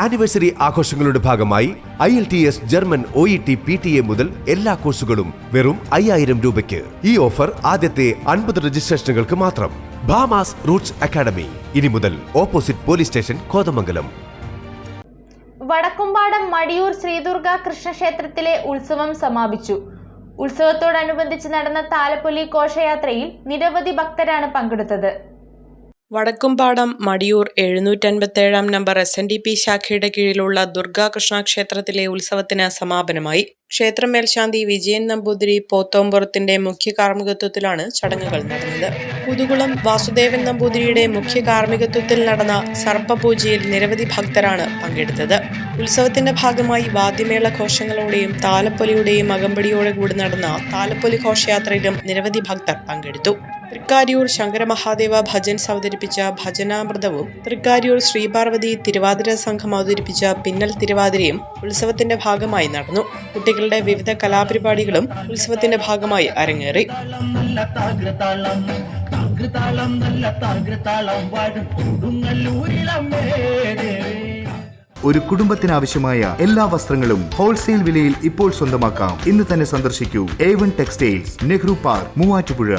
Anniversary ആഘോഷങ്ങളുടെ ഭാഗമായി I L T S German O E T P T A മുതൽ എല്ലാ കോഴ്സുകളും വെറും അയ്യായിരം രൂപയ്ക്ക്. ഈ ഓഫർ ആദ്യത്തെ അൻപത് രജിസ്ട്രേഷനുകൾക്ക് മാത്രം. Bhama's roots academy. ഇനി മുതൽ opposite police station Kothamangalam. Vadakkumpadam Madiyoor Sreedurga കൃഷ്ണക്ഷേത്രത്തിലെ ഉത്സവം സമാപിച്ചു. ഉത്സവത്തോടനുബന്ധിച്ച് നടന്ന താലപ്പൊലി ഘോഷയാത്രയിൽ നിരവധി ഭക്തരാണ് പങ്കെടുത്തത്. Vadakkumpadam Madiyoor എഴുന്നൂറ്റൻപത്തേഴാം number S N D P ശാഖയുടെ കീഴിലുള്ള ദുർഗാകൃഷ്ണ ക്ഷേത്രത്തിലെ ഉത്സവത്തിന് സമാപനമായി. ക്ഷേത്ര മേൽശാന്തി വിജയൻ നമ്പൂതിരി പോത്തോമ്പുറത്തിന്റെ മുഖ്യ കാർമ്മികത്വത്തിലാണ് ചടങ്ങുകൾ നടന്നത്. പുതുകുളം വാസുദേവൻ നമ്പൂതിരിയുടെ മുഖ്യ കാർമ്മികത്വത്തിൽ നടന്ന സർപ്പപൂജയിൽ നിരവധി ഭക്തരാണ് പങ്കെടുത്തത്. ഉത്സവത്തിന്റെ ഭാഗമായി വാദ്യമേള ഘോഷങ്ങളോടെയും താലപ്പൊലിയുടെയും അകമ്പടിയോടെ കൂടി നടന്ന താലപ്പൊലി ഘോഷയാത്രയിലും നിരവധി ഭക്തർ പങ്കെടുത്തു. തൃക്കാര്യൂർ ശങ്കരമഹാദേവ ഭജൻസ് അവതരിപ്പിച്ച ഭജനാമൃതവും തൃക്കാര്യൂർ ശ്രീപാർവതി തിരുവാതിര സംഘം അവതരിപ്പിച്ച പിന്നൽ തിരുവാതിരയും ഉത്സവത്തിന്റെ ഭാഗമായി നടന്നു. കുട്ടികളുടെ വിവിധ കലാപരിപാടികളും ഉത്സവത്തിന്റെ ഭാഗമായി അരങ്ങേറി. ഒരു കുടുംബത്തിനാവശ്യമായ എല്ലാ വസ്ത്രങ്ങളും ഹോൾസെയിൽ വിലയിൽ ഇപ്പോൾ സ്വന്തമാക്കാം. ഇന്ന് തന്നെ സന്ദർശിക്കൂ. A one textiles Nehru park Muvattupuzha.